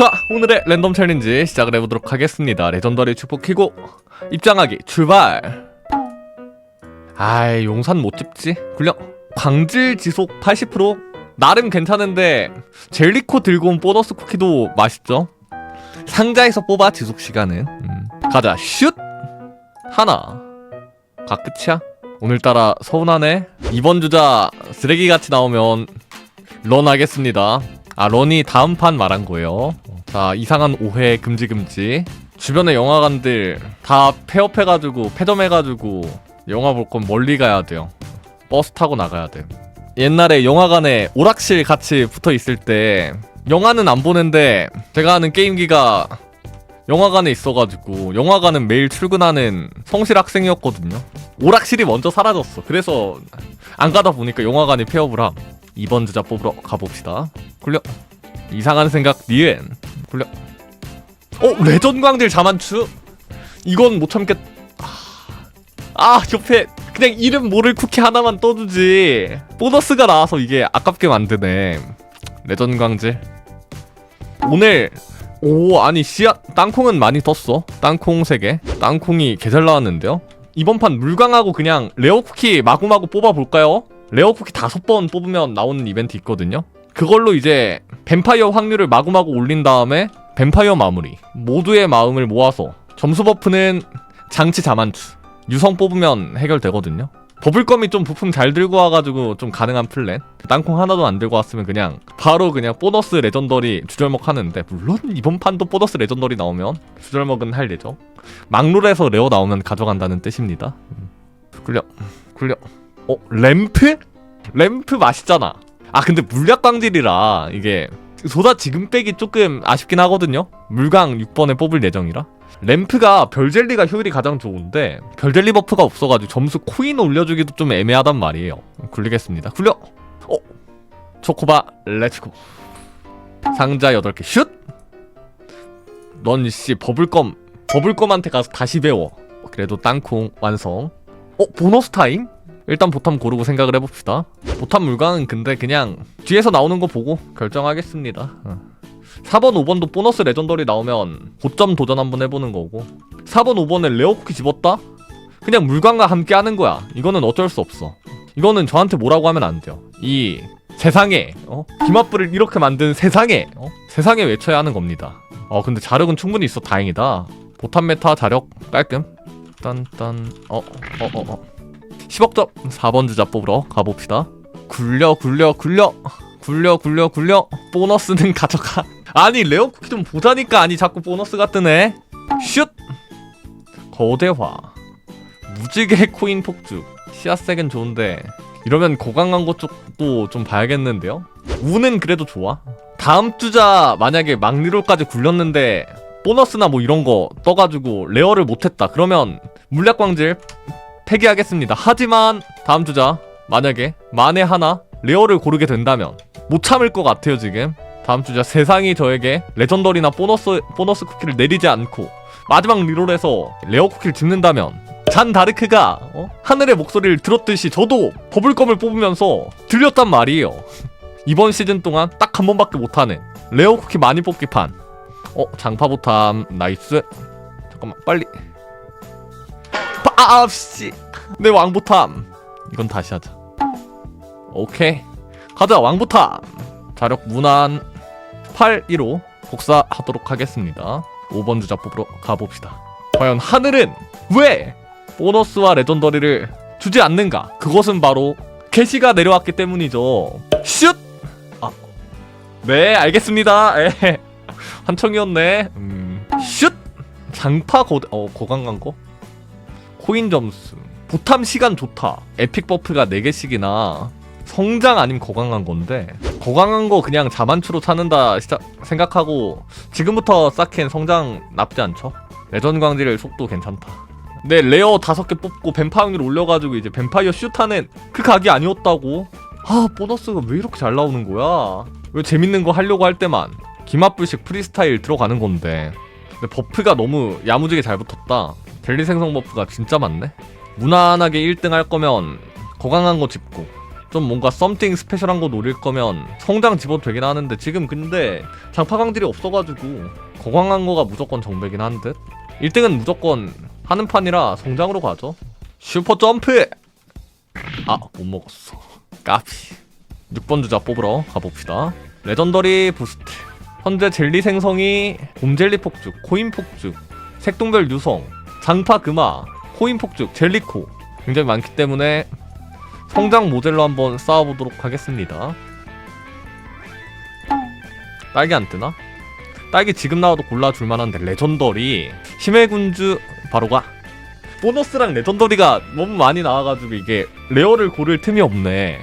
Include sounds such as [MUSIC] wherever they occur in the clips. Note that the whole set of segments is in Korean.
자 오늘의 랜덤 챌린지 시작을 해보도록 하겠습니다. 레전더리 축복 키고 입장하기 출발! 아이 용산 못 집지? 굴려. 광질 지속 80% 나름 괜찮은데 젤리코 들고 온 보너스 쿠키도 맛있죠? 상자에서 뽑아 지속 시간은. 음. 가자. 슛! 하나. 가 끝이야. 오늘따라 서운하네. 이번 주자 쓰레기같이 나오면 런 하겠습니다 아 런이 다음 판 말한 거예요. 자 이상한 오해 금지 금지. 주변에 영화관들 다 폐업해가지고 폐점해가지고 영화 볼 건 멀리 가야 돼요. 버스 타고 나가야 돼. 옛날에 영화관에 오락실 같이 붙어 있을 때 영화는 안 보는데 제가 하는 게임기가 영화관에 있어가지고 영화관은 매일 출근하는 성실 학생이었거든요. 오락실이 먼저 사라졌어. 그래서 안 가다 보니까 영화관이 폐업을 함 이번 주자 뽑으러 가봅시다. 굴려. 이상한 생각 니은 굴려. 어 레전 광질 자만추? 이건 못 참겠 아 옆에 그냥 이름 모를 쿠키 하나만 떠주지. 보너스가 나와서 이게 아깝게 만드네. 레전 광질. 오늘 오 아니 씨앗 땅콩은 많이 떴어. 땅콩 3개. 땅콩이 개 잘 나왔는데요. 이번 판 물광하고 그냥 레어 쿠키 마구마구 뽑아볼까요? 레어 쿠키 다섯 번 뽑으면 나오는 이벤트 있거든요. 그걸로 이제 뱀파이어 확률을 마구마구 올린 다음에 뱀파이어 마무리. 모두의 마음을 모아서 점수 버프는 장치 자만추. 유성 뽑으면 해결되거든요. 버블검이 좀 부품 잘 들고 와가지고 좀 가능한 플랜. 땅콩 하나도 안 들고 왔으면 그냥 바로 그냥 보너스 레전더리 주절먹 하는데 물론 이번 판도 보너스 레전더리 나오면 주절먹은 할 예정. 막룰에서 레어 나오면 가져간다는 뜻입니다. 음. 굴려. 굴려 어 램프? 램프 맛있잖아. 아 근데 물약 광질이라 이게 소다 지금 빼기 조금 아쉽긴 하거든요. 물강 6번에 뽑을 예정이라. 램프가 별젤리가 효율이 가장 좋은데 별젤리 버프가 없어가지고 점수 코인 올려주기도 좀 애매하단 말이에요. 굴리겠습니다. 굴려! 어 초코바 렛츠고. 상자 8개 슛! 넌 씨 버블검 버블검한테 가서 다시 배워. 그래도 땅콩 완성. 어 보너스 타임? 일단 보탐 고르고 생각을 해봅시다. 보탐 물강은 근데 그냥 뒤에서 나오는 거 보고 결정하겠습니다. 어. 4번 5번도 보너스 레전더리 나오면 고점 도전 한번 해보는 거고. 4번 5번에 레어쿠키 집었다? 그냥 물광과 함께 하는 거야. 이거는 어쩔 수 없어. 이거는 저한테 뭐라고 하면 안 돼요. 이 세상에 어? 김합부를 이렇게 만든 세상에 어? 세상에 외쳐야 하는 겁니다. 어 근데 자력은 충분히 있어. 다행이다. 보탐 메타 자력 깔끔. 딴딴. 어어어 어, 어, 어. 10억점 4번 주자 뽑으러 가봅시다. 굴려 굴려 굴려. 굴려 굴려 굴려. 보너스는 [LAUGHS] 가져가. 아니 레어 쿠키 좀 보자니까 아니 자꾸 보너스가 뜨네. 슛! 거대화. 무지개 코인 폭죽 씨앗색은 좋은데. 이러면 고강한 것 쪽도 좀 봐야겠는데요? 우는 그래도 좋아. 다음 주자 만약에 막리롤까지 굴렸는데 보너스나 뭐 이런 거 떠가지고 레어를 못했다. 그러면 물약광질 폐기하겠습니다. 하지만 다음 주자 만약에 만에 하나 레어를 고르게 된다면 못 참을 것 같아요 지금. 다음 주자 세상이 저에게 레전더리나 보너스 보너스 쿠키를 내리지 않고 마지막 리롤에서 레어 쿠키를 집는다면 잔 다르크가 어? 하늘의 목소리를 들었듯이 저도 버블검을 뽑으면서 들렸단 말이에요. [LAUGHS] 이번 시즌 동안 딱 한 번밖에 못하는 레어 쿠키 많이 뽑기 판. 어? 장파 보탐 나이스. 잠깐만 빨리. 파, 아, 씨. 내 왕보탐. 이건 다시 하자. 오케이. 가자 왕보탐. 자력 무난 8 1호 복사하도록 하겠습니다. 5번 주자 뽑으러 가봅시다. 과연 하늘은 왜 보너스와 레전더리를 주지 않는가? 그것은 바로 캐시가 내려왔기 때문이죠. 슛! 아, 네 알겠습니다. 에 [LAUGHS] 한청이었네. 음, 슛! 장파 고, 어, 고강 간거 코인 점수. 보탐 시간 좋다. 에픽 버프가 4개씩이나 성장 아니면 거강한 건데 거강한 거 그냥 자만추로 찾는다 시작, 생각하고 지금부터 쌓긴 성장 나쁘지 않죠? 레전 광질의 속도 괜찮다. 근데 레어 다섯 개 뽑고 뱀파 확률 올려가지고 이제 뱀파이어 슛하는 그 각이 아니었다고. 아 보너스가 왜 이렇게 잘 나오는 거야? 왜 재밌는 거 하려고 할 때만 기마불식 프리스타일 들어가는 건데. 근데 버프가 너무 야무지게 잘 붙었다 델리 생성 버프가 진짜 많네 무난하게 1등 할 거면 거강한 거 짚고 좀 뭔가 썸띵 스페셜한 거 노릴 거면 성장 집어도 되긴 하는데 지금 근데 장파 강질이 없어가지고 거광한 거가 무조건 정배긴 한 듯. 1등은 무조건 하는 판이라 성장으로 가죠. 슈퍼 점프! 아, 못 먹었어. [LAUGHS] 까비. 6번 주자 뽑으러 가봅시다. 레전더리 부스트. 현재 젤리 생성이 곰젤리 폭죽, 코인 폭죽, 색동별 유성, 장파 금화, 코인 폭죽, 젤리코 굉장히 많기 때문에 성장 모델로 한번 쌓아보도록 하겠습니다. 딸기 안 뜨나? 딸기 지금 나와도 골라줄 만한데 레전더리 힘의 군주 바로 가. 보너스랑 레전더리가 너무 많이 나와가지고 이게 레어를 고를 틈이 없네.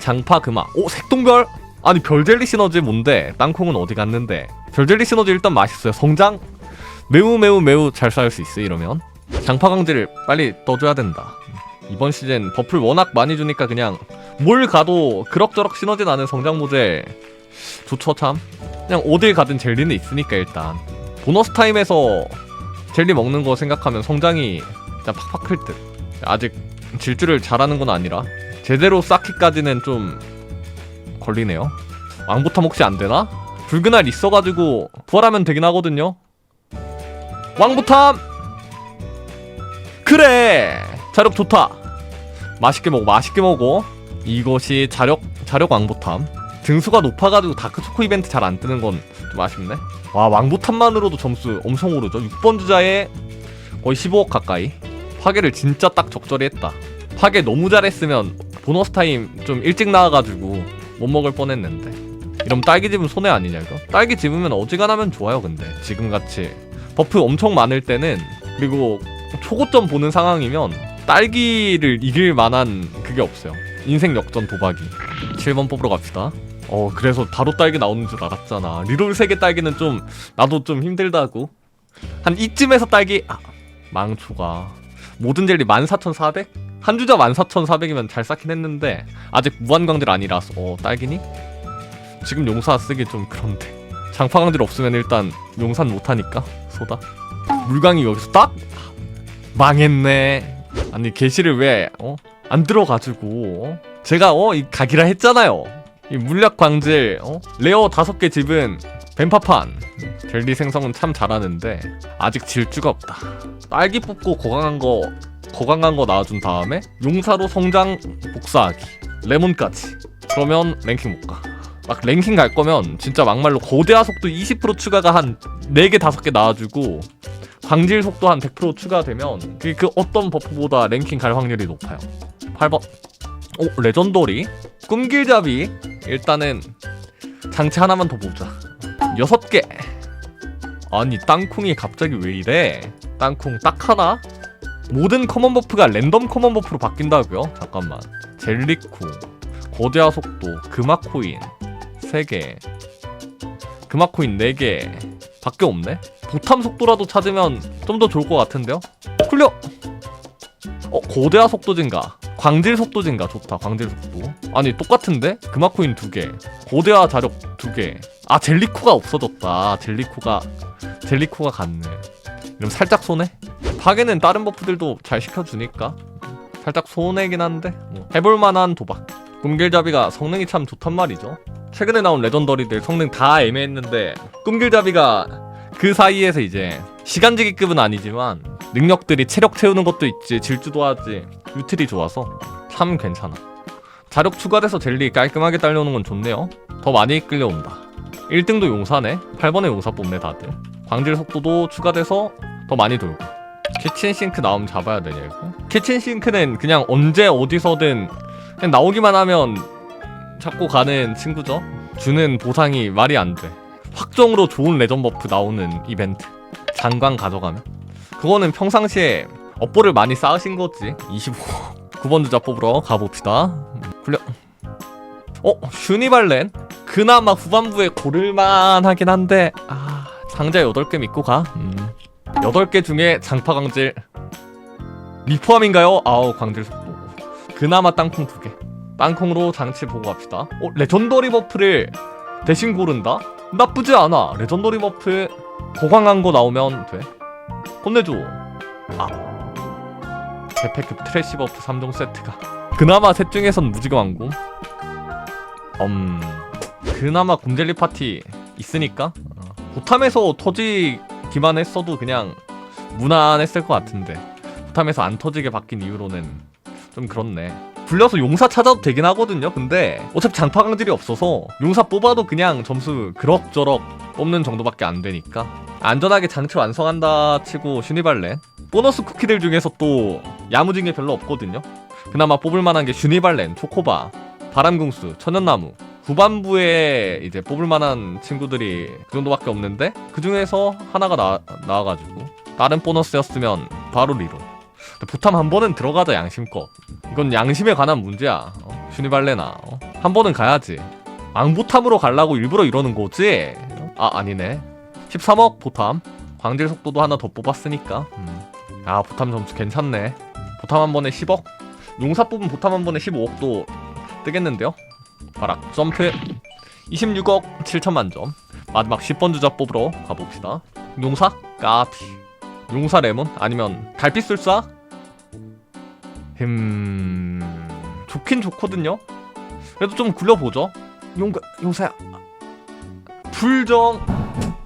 장파 금화. 오 색동별? 아니 별젤리 시너지 뭔데? 땅콩은 어디 갔는데? 별젤리 시너지 일단 맛있어요. 성장 매우 매우 매우 잘 쌓을 수 있어 이러면. 장파 강제를 빨리 떠줘야 된다. 이번 시즌 버플 워낙 많이 주니까 그냥 뭘 가도 그럭저럭 시너지 나는 성장 모델 좋죠 참. 그냥 어딜 가든 젤리는 있으니까 일단 보너스 타임에서 젤리 먹는 거 생각하면 성장이 진짜 팍팍 클 듯. 아직 질주를 잘하는 건 아니라 제대로 쌓기까지는 좀 걸리네요. 왕부탐 혹시 안 되나? 붉은 알 있어가지고 부활하면 되긴 하거든요. 왕부탐! 그래! 자력 좋다. 맛있게 먹어, 맛있게 먹어. 이것이 자력, 자력 왕부탐. 등수가 높아가지고 다크초코 이벤트 잘 안 뜨는 건 좀 아쉽네. 와, 왕부탐만으로도 점수 엄청 오르죠. 6번 주자에 거의 15억 가까이. 파괴를 진짜 딱 적절히 했다. 파괴 너무 잘했으면 보너스 타임 좀 일찍 나와가지고 못 먹을 뻔했는데. 이러면 딸기 집은 손해 아니냐 이거? 딸기 집으면 어지간하면 좋아요 근데 지금같이 버프 엄청 많을 때는 그리고 초고점 보는 상황이면 딸기를 이길 만한 그게 없어요. 인생 역전 도박이. 7번 뽑으러 갑시다. 어 그래서 바로 딸기 나오는 줄 알았잖아. 리롤 세개 딸기는 좀 나도 좀 힘들다고. 한 이쯤에서 딸기 아 망초가. 모든 젤리 14,400? 한 주자 14,400이면 잘 쌓긴 했는데 아직 무한광들 아니라서 어 딸기니? 지금 용사 쓰기 좀 그런데 장파강들 없으면 일단 용산 못하니까 소다. 물강이 여기서 딱! 망했네. 아니 게시를 왜 어? 안 들어가지고 어? 제가 어? 이 각이라 했잖아요. 이 물약 광질 어? 레어 다섯 개 집은 뱀파판. 젤리 생성은 참 잘하는데 아직 질주가 없다. 딸기 뽑고 고강한 거 고강한 거 나와준 다음에 용사로 성장 복사하기. 레몬까지. 그러면 랭킹 못가 막 랭킹 갈 거면 진짜 막말로 거대화 속도 20% 추가가 한 4개 5개 나와주고 광질 속도 한 100% 추가되면 그, 그 어떤 버프보다 랭킹 갈 확률이 높아요. 8번. 오 레전더리? 꿈길잡이. 일단은 장치 하나만 더 보자. 6개. 아니 땅콩이 갑자기 왜 이래? 땅콩 딱 하나? 모든 커먼 버프가 랜덤 커먼 버프로 바뀐다고요? 잠깐만. 젤리쿠 거대화 속도 금화 코인 3개 금화코인 4개 밖에 없네? 보탐 속도라도 찾으면 좀 더 좋을 것 같은데요? 쿨려 어 거대화 속도 증가 광질 속도 증가 좋다 광질 속도. 아니 똑같은데? 금화코인 2개 거대화 자력 2개. 아 젤리코가 없어졌다. 젤리코가 젤리코가 갔네. 그럼 살짝 손해? 파괴는 다른 버프들도 잘 시켜주니까. 살짝 손해긴 한데 뭐 해볼만한 도박 꿈길잡이가 성능이 참 좋단 말이죠. 최근에 나온 레전더리들 성능 다 애매했는데 꿈길잡이가 그 사이에서 이제 시간지기급은 아니지만 능력들이 체력 채우는 것도 있지 질주도 하지 유틸이 좋아서 참 괜찮아. 자력 추가돼서 젤리 깔끔하게 딸려오는 건 좋네요. 더 많이 끌려온다. 1등도 용사네 8번에 용사 뽑네 다들. 광질 속도도 추가돼서 더 많이 돌고. 키친싱크 나오면 잡아야 되냐 이거 키친싱크는 그냥 언제 어디서든 그냥 나오기만 하면 잡고 가는 친구죠. 주는 보상이 말이 안 돼. 확정으로 좋은 레전 버프 나오는 이벤트. 장관 가져가면. 그거는 평상시에 업보를 많이 쌓으신 거지. 25. 9번 주자 뽑으러 가봅시다. 음, 굴려. 어, 슈니발렌? 그나마 후반부에 고를만 하긴 한데, 아, 상자 8개 믿고 가. 음. 8개 중에 장파 광질. 리포함인가요? 아우, 광질. 그나마 땅콩 2개. 땅콩으로 장치 보고 갑시다. 어, 레전더리 버프를 대신 고른다? 나쁘지 않아. 레전더리 버프 고강한 거 나오면 돼. 혼내줘. 아. 대패급 트래시 버프 3종 세트가 그나마 셋 중에선 무지개 왕궁 음 그나마 곰젤리 파티 있으니까 어, 고탐에서 터지기만 했어도 그냥 무난했을 것 같은데 고탐에서 안 터지게 바뀐 이유로는 좀 그렇네. 불려서 용사 찾아도 되긴 하거든요 근데 어차피 장파 강질이 없어서 용사 뽑아도 그냥 점수 그럭저럭 뽑는 정도밖에 안 되니까. 안전하게 장치 완성한다 치고 슈니발렌. 보너스 쿠키들 중에서 또 야무진 게 별로 없거든요. 그나마 뽑을 만한 게 슈니발렌, 초코바, 바람궁수, 천연나무. 후반부에 이제 뽑을 만한 친구들이 그 정도밖에 없는데 그 중에서 하나가 나, 나와가지고 다른 보너스였으면 바로 근데 보탐 한 번은 들어가자 양심껏. 이건 양심에 관한 문제야. 어? 슈니발레나 어? 한 번은 가야지. 왕보탐으로 가려고 일부러 이러는 거지? 아 아니네. 13억 보탐. 광질 속도도 하나 더 뽑았으니까. 음. 아 보탐 점수 괜찮네. 보탐 한 번에 10억? 용사 뽑은 보탐 한 번에 15억도 뜨겠는데요? 바락 점프. 26억 7천만 점. 마지막 10번 주자 뽑으러 가봅시다. 용사? 까피 용사 레몬? 아니면 달빛술사 음 좋긴 좋거든요. 그래도 좀 굴려보죠. 용 용사야. 불정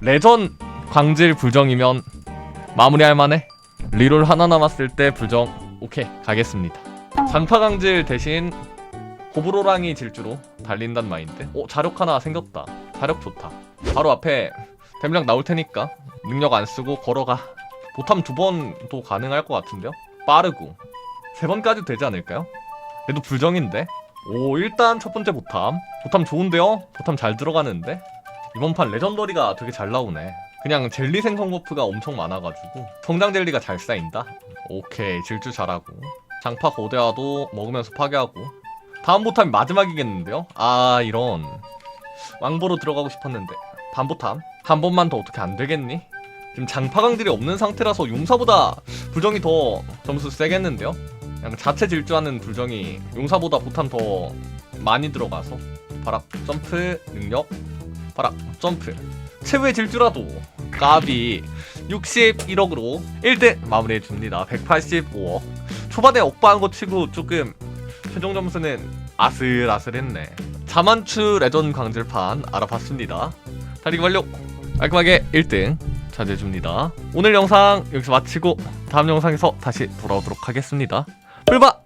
레전 광질 불정이면 마무리할 만해. 리롤 하나 남았을 때 불정 오케이 가겠습니다. 장파 강질 대신 호불호랑이 질주로 달린단 마인드. 어 자력 하나 생겼다. 자력 좋다. 바로 앞에 댐량 나올 테니까 능력 안 쓰고 걸어가. 보탐 두 번도 가능할 것 같은데요? 빠르고 세 번까지 되지 않을까요? 그래도 불정인데? 오 일단 첫 번째 보탐. 보탐 좋은데요? 보탐 잘 들어가는데? 이번 판 레전더리가 되게 잘 나오네. 그냥 젤리 생성 버프가 엄청 많아가지고. 성장 젤리가 잘 쌓인다? 오케이 질주 잘하고. 장파 거대화도 먹으면서 파괴하고. 다음 보탐이 마지막이겠는데요? 아 이런. 왕보로 들어가고 싶었는데. 반보탐. 한 번만 더 어떻게 안 되겠니? 지금 장파강들이 없는 상태라서 용사보다 불정이 더 점수 세겠는데요? 그냥 자체 질주하는 불정이 용사보다 보탐 더 많이 들어가서 바락 점프 능력 바락 점프. 최후의 질주라도 까비 61억으로 1등 마무리해 줍니다. 185억. 초반에 억바한 거 치고 조금 최종 점수는 아슬아슬했네. 자만추 레전 광질판 알아봤습니다. 달리기 완료! 깔끔하게 1등 차지해줍니다. 오늘 영상 여기서 마치고 다음 영상에서 다시 돌아오도록 하겠습니다 출발!